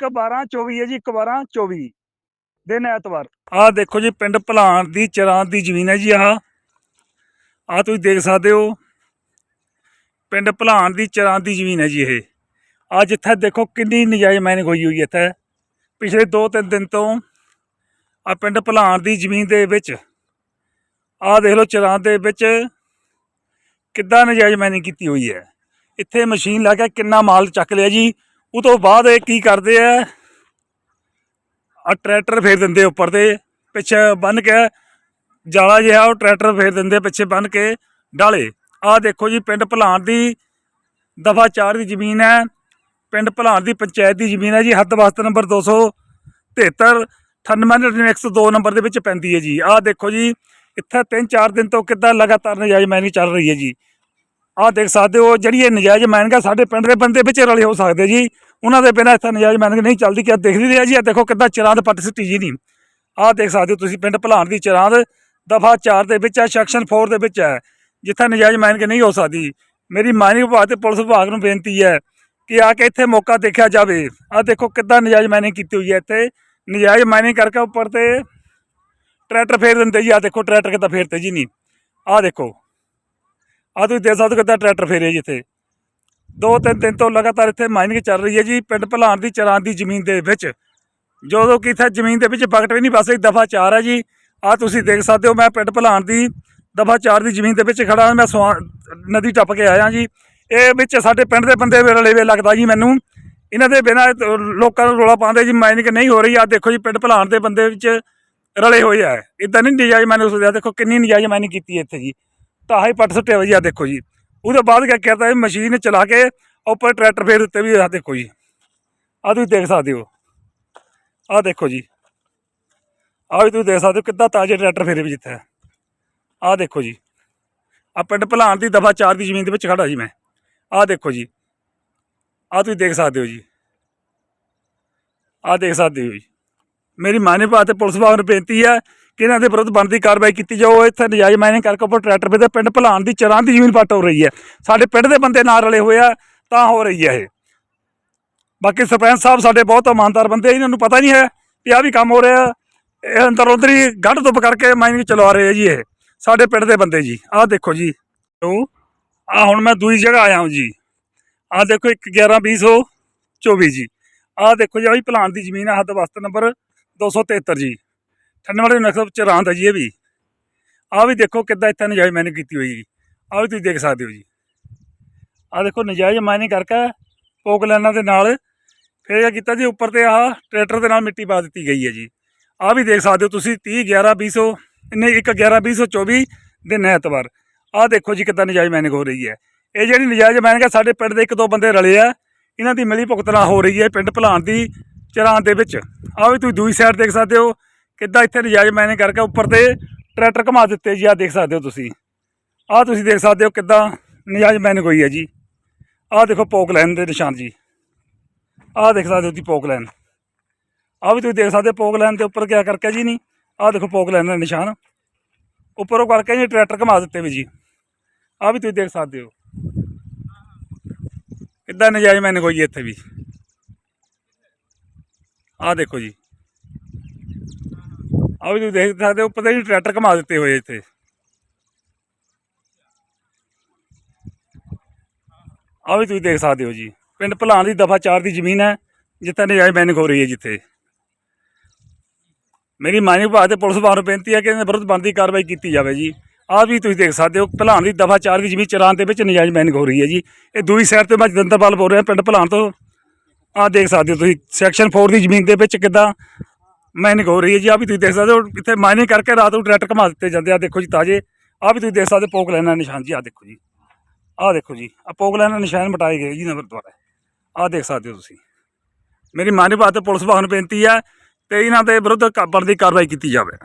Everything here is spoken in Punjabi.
1224 ਹੈ ਜੀ 1224 ਦਿਨ ਐਤਵਾਰ। ਆਹ ਦੇਖੋ ਜੀ, ਪਿੰਡ ਭਲਾਨ ਦੀ, ਚਰਾਂ ਦੀ ਜ਼ਮੀਨ ਹੈ ਜੀ ਆਹ। ਆਹ ਤੁਸੀਂ ਦੇਖ ਸਕਦੇ ਹੋ, ਪਿੰਡ ਭਲਾਨ ਦੀ, ਚਰਾਂ ਦੀ ਜ਼ਮੀਨ ਹੈ ਜੀ ਇਹ। ਆ ਇੱਥੇ ਦੇਖੋ ਕਿੰਨੀ ਨਜਾਇਜ਼ ਮਾਈਨਿੰਗ ਹੋਈ ਹੋਈ ਇੱਥੇ। ਪਿਛਲੇ 2-3 ਦਿਨ ਤੋਂ ਆ ਪਿੰਡ ਭਲਾਨ ਦੀ ਜ਼ਮੀਨ ਦੇ ਵਿੱਚ, ਆਹ ਦੇਖ ਲਓ ਚਰਾਂ ਦੇ ਵਿੱਚ ਕਿੱਦਾਂ ਨਜਾਇਜ਼ ਮਾਈਨਿੰਗ ਕੀਤੀ ਹੋਈ ਹੈ। ਇੱਥੇ ਮਸ਼ੀਨ ਲਾ ਕੇ ਕਿੰਨਾ ਮਾਲ ਚੱਕ ਲਿਆ ਜੀ। ਉਹ ਤੋਂ ਬਾਅਦ ਇਹ ਕੀ ਕਰਦੇ ਆ? ਆ ਟਰੈਕਟਰ ਫੇਰ ਦਿੰਦੇ ਉੱਪਰ ਤੇ, ਪਿੱਛੇ ਬੰਨ ਕੇ ਜਾਲਾ ਜਿਹਾ ਉਹ ਟਰੈਕਟਰ ਫੇਰ ਦਿੰਦੇ ਪਿੱਛੇ ਬੰਨ ਕੇ ਡਾਲੇ। ਆਹ ਦੇਖੋ ਜੀ, ਪਿੰਡ ਭਲਾਨ ਦੀ ਦਫਾ 4 ਦੀ ਜ਼ਮੀਨ ਹੈ। ਪਿੰਡ ਭਲਾਨ ਦੀ ਪੰਚਾਇਤ ਦੀ ਜ਼ਮੀਨ ਹੈ ਜੀ। ਹੱਦ ਵਸਤ ਨੰਬਰ 273 98102 ਨੰਬਰ ਦੇ ਵਿੱਚ ਪੈਂਦੀ ਹੈ ਜੀ। ਆਹ ਦੇਖੋ ਜੀ, ਇੱਥੇ 3-4 ਦਿਨ ਤੋਂ ਕਿੱਦਾਂ ਲਗਾਤਾਰ ਨਜਾਇਜ਼ ਮਾਈਨਿੰਗ ਚੱਲ ਰਹੀ ਹੈ ਜੀ। ਆਹ ਦੇਖ ਸਕਦੇ ਹੋ ਜਿਹੜੀ ਇਹ ਨਜਾਇਜ਼ ਮਾਈਨਿੰਗ ਸਾਡੇ ਪਿੰਡ ਦੇ ਬੰਦੇ ਵਿੱਚ ਰਲੇ ਹੋ ਸਕਦੇ ਜੀ। ਉਹਨਾਂ ਦੇ ਬਿਨਾਂ ਇੱਥੇ ਨਜਾਇਜ਼ ਮਾਈਨਿੰਗ ਨਹੀਂ ਚੱਲਦੀ ਕਿ ਦੇਖ ਰਿਹਾ ਜੀ, ਆਹ ਦੇਖੋ ਕਿੱਦਾਂ ਚਰਾਂਦ ਪੱਟ ਸਿੱਟੀ ਜੀ ਨਹੀਂ ਆਹ ਦੇਖ ਸਕਦੇ ਹੋ ਤੁਸੀਂ ਪਿੰਡ ਭਲਾਨ ਦੀ ਚਰਾਂਦ, ਦਫਾ 4 ਦੇ ਵਿੱਚ ਹੈ ਸੈਕਸ਼ਨ 4 ਦੇ ਵਿੱਚ ਹੈ ਜਿੱਥੇ ਨਜਾਇਜ਼ ਮਾਈਨਿੰਗ ਨਹੀਂ ਹੋ ਸਕਦੀ। ਮੇਰੀ ਮਾਈਨਿੰਗ ਵਿਭਾਗ ਤੇ ਪੁਲਿਸ ਵਿਭਾਗ ਨੂੰ ਬੇਨਤੀ ਹੈ ਕਿ ਆ ਕੇ ਇੱਥੇ ਮੌਕਾ ਦੇਖਿਆ ਜਾਵੇ। ਆਹ ਦੇਖੋ ਕਿੱਦਾਂ ਨਜਾਇਜ਼ ਮਾਈਨਿੰਗ ਕੀਤੀ ਹੋਈ ਹੈ ਇੱਥੇ। ਨਜਾਇਜ਼ ਮਾਈਨਿੰਗ ਕਰਕੇ ਉੱਪਰ ਤੇ ਟਰੈਕਟਰ ਫੇਰ ਦਿੰਦੇ ਜੀ ਆ ਦੇਖੋ ਟਰੈਕਟਰ ਕਿੱਦਾਂ ਫੇਰਤੇ ਜੀ ਨਹੀਂ ਆਹ ਦੇਖੋ। ਆਹ ਤੁਸੀਂ ਦੇਖ ਸਕਦੇ ਹੋ ਕਿੱਦਾਂ ਟਰੈਕਟਰ ਫੇਰੇ ਜੀ ਇੱਥੇ। ਦੋ ਤਿੰਨ ਦਿਨ ਤੋਂ ਲਗਾਤਾਰ ਇੱਥੇ ਮਾਈਨਿੰਗ ਚੱਲ ਰਹੀ ਹੈ ਜੀ ਪਿੰਡ ਭਲਾਨ ਦੀ ਚਰਾਂ ਦੀ ਜ਼ਮੀਨ ਦੇ ਵਿੱਚ। ਜਦੋਂ ਕਿ ਇੱਥੇ ਜ਼ਮੀਨ ਦੇ ਵਿੱਚ ਬਕਟ ਵੀ ਨਹੀਂ ਬਸ ਇੱਕ ਦਫਾ 4 ਹੈ ਜੀ। ਆਹ ਤੁਸੀਂ ਦੇਖ ਸਕਦੇ ਹੋ ਮੈਂ ਪਿੰਡ ਭਲਾਨ ਦੀ ਦਫਾ 4 ਦੀ ਜ਼ਮੀਨ ਦੇ ਵਿੱਚ ਖੜਾ ਮੈਂ ਸਵਾ ਨਦੀ ਟੱਪ ਕੇ ਆਇਆ ਜੀ। ਇਹ ਵਿੱਚ ਸਾਡੇ ਪਿੰਡ ਦੇ ਬੰਦੇ ਵੀ ਰਲੇ ਵੇ ਲੱਗਦਾ ਜੀ ਮੈਨੂੰ। ਇਹਨਾਂ ਦੇ ਬਿਨਾਂ ਲੋਕਾਂ ਨੂੰ ਰੋਲਾ ਪਾਉਂਦੇ ਜੀ, ਮਾਈਨਿੰਗ ਨਹੀਂ ਹੋ ਰਹੀ। ਆ ਦੇਖੋ ਜੀ, ਪਿੰਡ ਭਲਾਨ ਦੇ ਬੰਦੇ ਵਿੱਚ ਰਲੇ ਹੋਏ ਆ। ਇਦਾਂ ਨਹੀਂ ਨਜਾਇਜ਼ ਮਾਈਨਿੰਗ ਸੁਣਿਆ ਦੇਖੋ ਕਿੰਨੀ ਨਜਾਇਜ਼ ਮਾਈਨਿੰਗ ਕੀਤੀ ਹੈ ਇੱਥੇ ਜੀ। ਤਾਂ ਹੀ ਪੱਟ ਸੁੱਟਿਆ ਹੋਏ ਜੀ ਆ ਦੇਖੋ ਜੀ। ਉਹਦੇ ਬਾਅਦ ਕਿਆ ਕਰਦਾ ਇਹ ਮਸ਼ੀਨ ਚਲਾ ਕੇ ਉੱਪਰ ਟਰੈਕਟਰ ਫੇਰ ਉੱਤੇ ਵੀ ਆ ਦੇਖੋ ਜੀ। ਆ ਤੁਸੀਂ ਦੇਖ ਸਕਦੇ ਹੋ। ਆ ਦੇਖੋ ਜੀ। ਆ ਵੀ ਤੁਸੀਂ ਦੇਖ ਸਕਦੇ ਹੋ ਕਿੱਦਾਂ ਤਾਜ਼ੇ ਟਰੈਕਟਰ ਫੇਰੇ ਵੀ ਜਿੱਥੇ ਆ ਦੇਖੋ ਜੀ। ਆ ਪਿੰਡ ਭਲਾਨ ਦੀ ਦਫਾ 4 ਦੀ ਜ਼ਮੀਨ ਦੇ ਵਿੱਚ ਖੜਾ ਜੀ ਮੈਂ। ਆ ਦੇਖੋ ਜੀ। ਆ ਤੁਸੀਂ ਦੇਖ ਸਕਦੇ ਹੋ ਜੀ। ਆ ਦੇਖ ਸਕਦੇ ਹੋ ਜੀ। ਮੇਰੀ ਮਾਨੇ ਭਾਅ ਤੇ ਪੁਲਿਸ ਵਾਲਿਆਂ ਨੂੰ ਬੇਨਤੀ ਹੈ ਕਿ ਇਹਨਾਂ ਦੇ ਵਿਰੁੱਧ ਬਣਦੀ ਕਾਰਵਾਈ ਕੀਤੀ ਜਾਓ ਇੱਥੇ ਨਜਾਇਜ਼ ਮਾਈਨਿੰਗ ਕਰਕੇ ਉੱਪਰ ਟਰੈਕਟਰ ਫੇਰਦੇ ਪਿੰਡ ਭਲਾਨ ਦੀ ਚਰਾਂ ਦੀ ਜ਼ਮੀਨ ਪੱਟ ਹੋ ਰਹੀ ਹੈ। ਸਾਡੇ ਪਿੰਡ ਦੇ ਬੰਦੇ ਨਾਲ ਰਲੇ ਹੋਏ ਆ, ਤਾਂ ਹੋ ਰਹੀ ਹੈ ਇਹ। ਬਾਕੀ ਸਰਪੰਚ ਸਾਹਿਬ ਸਾਡੇ ਬਹੁਤ ਇਮਾਨਦਾਰ ਬੰਦੇ ਇਹਨਾਂ ਨੂੰ ਪਤਾ ਨਹੀਂ ਹੈ ਕਿ ਆ ਵੀ ਕੰਮ ਹੋ ਰਿਹਾ। ਇਹ ਅੰਦਰ ਉਧਰ ਹੀ ਗੱਢ ਧੁੱਪ ਕਰਕੇ ਮਾਈਨਿੰਗ ਚਲਾ ਰਹੇ ਆ ਜੀ ਇਹ। ਸਾਡੇ ਪਿੰਡ ਦੇ ਬੰਦੇ ਜੀ, ਆਹ ਦੇਖੋ ਜੀ। ਆ ਹੁਣ ਮੈਂ ਦੂਜੀ ਜਗ੍ਹਾ ਆਇਆ ਹਾਂ ਜੀ। ਆਹ ਦੇਖੋ 1 11 2024 ਜੀ। ਆਹ ਦੇਖੋ ਜੀ, ਆਹ ਵੀ ਭਲਾਨ ਦੀ ਜ਼ਮੀਨ ਆ, ਹੱਦ ਵਸਤ ਨੰਬਰ 273 ਜੀ। ਠੰਡਵਾੜੇ ਨਕਸਬ ਚ ਰਾਂਦ ਹੈ ਜੀ ਇਹ ਵੀ। ਆਹ ਵੀ ਦੇਖੋ ਕਿੱਦਾਂ ਇੱਥੇ ਨਜਾਇਜ਼ ਮਾਈਨਿੰਗ ਕੀਤੀ ਹੋਈ ਜੀ। ਆਹ ਵੀ ਤੁਸੀਂ ਦੇਖ ਸਕਦੇ ਹੋ ਜੀ। ਆਹ ਦੇਖੋ ਨਜਾਇਜ਼ ਮਾਈਨਿੰਗ ਕਰਕੇ ਪੋਕ ਲਾਈਨਾਂ ਦੇ ਨਾਲ ਫਿਰ ਇਹ ਕੀਤਾ ਜੀ ਉੱਪਰ ਤੇ ਆਹ ਟਰੈਕਟਰ ਦੇ ਨਾਲ ਮਿੱਟੀ ਪਾ ਦਿੱਤੀ ਗਈ ਹੈ ਜੀ। ਆਹ ਵੀ ਦੇਖ ਸਕਦੇ ਹੋ ਤੁਸੀਂ 30 11 20 ਨਹੀਂ 1 11 2024 ਦਿਨ ਐਤਵਾਰ। ਆਹ ਦੇਖੋ ਜੀ ਕਿੱਦਾਂ ਨਜਾਇਜ਼ ਮਾਈਨਿੰਗ ਹੋ ਰਹੀ ਹੈ। ਇਹ ਜਿਹੜੀ ਨਜਾਇਜ਼ ਮਾਈਨਿੰਗ ਹੈ ਸਾਡੇ ਪਿੰਡ ਦੇ ਇੱਕ ਦੋ ਬੰਦੇ ਰਲੇ ਆ। ਇਹਨਾਂ ਦੀ ਮਿਲੀ ਭੁਗਤਣਾ ਹੋ ਰਹੀ ਹੈ ਪਿੰਡ ਭਲਾਨ ਦੀ ਚਰਾਂ ਦੇ ਵਿੱਚ। ਆਹ ਵੀ ਤੁਸੀਂ ਦੂਜੀ ਸਾਈਡ ਦੇਖ ਸਕਦੇ ਹੋ। ਕਿੱਦਾਂ ਇੱਥੇ ਨਜਾਇਜ਼ ਮਾਈਨਿੰਗ ਕਰਕੇ ਉੱਪਰ ਤੇ ਟਰੈਕਟਰ ਘੁਮਾ ਦਿੱਤੇ ਜੀ, ਆਹ ਦੇਖ ਸਕਦੇ ਹੋ ਤੁਸੀਂ। ਆਹ ਤੁਸੀਂ ਦੇਖ ਸਕਦੇ ਹੋ ਕਿੱਦਾਂ ਨਜਾਇਜ਼ ਮਾਈਨਿੰਗ ਹੋਈ ਹੈ ਜੀ। ਆਹ ਦੇਖੋ ਪੋਕ ਲਾਈਨ ਦੇ ਨਿਸ਼ਾਨ ਜੀ। ਆਹ ਦੇਖ ਸਕਦੇ ਹੋ ਤੁਸੀਂ ਪੋਕ ਲਾਈਨ ਆਹ ਵੀ ਤੁਸੀਂ ਦੇਖ ਸਕਦੇ ਹੋ ਪੋਕ ਲਾਈਨ ਦੇ ਉੱਪਰ ਕਿਆ ਕਰਕੇ ਜੀ ਨਹੀਂ, ਆਹ ਦੇਖੋ ਪੋਕ ਲਾਈਨ ਦਾ ਨਿਸ਼ਾਨ। ਉੱਪਰੋਂ ਕਰਕੇ ਜੀ ਟਰੈਕਟਰ ਘੁਮਾ ਦਿੱਤੇ ਵੀ ਜੀ। ਆਹ ਵੀ ਤੁਸੀਂ ਦੇਖ ਸਕਦੇ ਹੋ। ਕਿੱਦਾਂ ਨਜਾਇਜ਼ ਮਾਈਨਿੰਗ ਹੋਈ ਹੈ ਇੱਥੇ ਵੀ। ਆਹ ਦੇਖੋ ਜੀ। ਆਹ ਵੀ ਤੁਸੀਂ ਦੇਖ ਸਕਦੇ ਹੋ ਪਤਾ ਤੇ ਟਰੈਕਟਰ ਘੁਮਾ ਦਿੱਤੇ ਹੋਏ ਇੱਥੇ। ਆਹ ਵੀ ਤੁਸੀਂ ਦੇਖ ਸਕਦੇ ਹੋ ਜੀ। ਪਿੰਡ ਭਲਾਨ ਦੀ ਦਫਾ 4 ਦੀ ਜ਼ਮੀਨ ਹੈ, ਜਿੱਥੇ ਨਜਾਇਜ਼ ਮਾਈਨਿੰਗ ਹੋ ਰਹੀ ਹੈ ਜਿੱਥੇ। ਮੇਰੀ ਮਾਈਨਿੰਗ ਵਿਭਾਗ ਤੇ ਪੁਲਿਸ ਵਿਭਾਗ ਬੇਨਤੀ ਹੈ ਕਿ ਇਹਨਾਂ ਵਿਰੁੱਧ ਬਣਦੀ ਕਾਰਵਾਈ ਕੀਤੀ ਜਾਵੇ ਜੀ। ਆਹ ਵੀ ਤੁਸੀਂ ਦੇਖ ਸਕਦੇ ਹੋ ਭਲਾਨ ਦੀ ਦਫਾ 4 ਦੀ ਜ਼ਮੀਨ ਚਰਾਂ ਦੇ ਵਿੱਚ ਨਜਾਇਜ਼ ਮਾਈਨਿੰਗ ਹੋ ਰਹੀ ਹੈ ਜੀ। ਇਹ ਦੂਈ ਸਾਈਡ ਤੇ ਮੈਂ ਜਦੰਤਰਪਾਲ ਬੋਲ ਰਿਹਾ, ਪਿੰਡ ਭਲਾਨ ਤੋਂ। ਆਹ ਦੇਖ ਸਕਦੇ ਹੋ ਤੁਸੀਂ ਸੈਕਸ਼ਨ 4 ਦੀ ਜ਼ਮੀਨ ਦੇ ਵਿੱਚ ਕਿੱਦਾਂ ਮਾਈਨਿੰਗ ਹੋ ਰਹੀ ਹੈ ਜੀ ਆਹ ਵੀ ਤੁਸੀਂ ਦੇਖ ਸਕਦੇ ਹੋ, ਇੱਥੇ ਮਾਈਨਿੰਗ ਕਰਕੇ ਰਾਤ ਨੂੰ ਟਰੈਕਟਰ ਘੁਮਾ ਦਿੱਤੇ ਜਾਂਦੇ ਆ ਦੇਖੋ ਜੀ ਤਾਜੇ, ਆਹ ਵੀ ਤੁਸੀਂ ਦੇਖ ਸਕਦੇ ਹੋ, ਪੋਕ ਲੈਣਾ ਨਿਸ਼ਾਨ ਜੀ ਆ ਦੇਖੋ ਜੀ, ਆਹ ਦੇਖੋ ਜੀ ਆ ਪੋਕ ਲੈਣਾ ਨਿਸ਼ਾਨ ਮਟਾਏ ਗਏ ਜੀ ਨੰਬਰ ਦੁਆਰਾ, ਆਹ ਦੇਖ ਸਕਦੇ ਹੋ ਤੁਸੀਂ। ਮੇਰੀ ਮਾਨੀ ਬਾਤ ਤੇ ਪੁਲਿਸ ਵਾਹਨ ਬੇਨਤੀ ਹੈ ਤੇ ਇਹਨਾਂ ਦੇ ਵਿਰੁੱਧ ਬਣਦੀ ਕਾਰਵਾਈ ਕੀਤੀ ਜਾਵੇ।